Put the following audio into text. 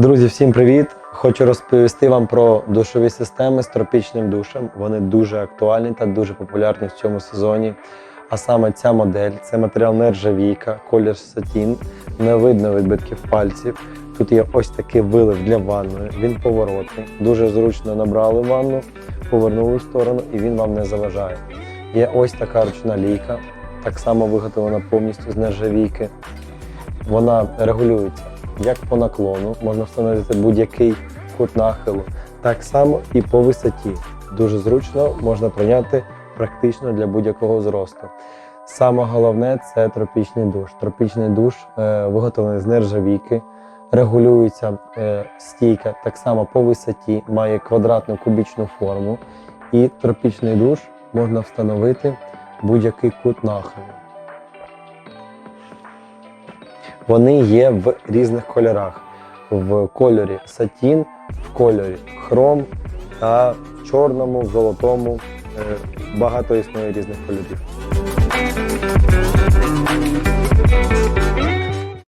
Друзі, всім привіт! Хочу розповісти вам про душові системи з тропічним душем. Вони дуже актуальні та дуже популярні в цьому сезоні. А саме ця модель це матеріал нержавійка, колір сатін, не видно відбитків пальців. Тут є ось такий вилив для ванної, він поворотний. Дуже зручно набрали ванну, повернули в сторону і він вам не заважає. Є ось така ручна лійка, так само виготовлена повністю з нержавійки. Вона регулюється як по наклону, можна встановити будь-який кут нахилу, так само і по висоті. Дуже зручно можна прийняти практично для будь-якого зросту. Саме головне це тропічний душ. Тропічний душ е, виготовлений з нержавійки, регулюється е, стійка так само по висоті, має квадратну кубічну форму. І тропічний душ можна встановити будь-який кут нахилу. Вони є в різних кольорах: в кольорі сатін, в кольорі хром та чорному, золотому. Е, Багато існує різних кольорів.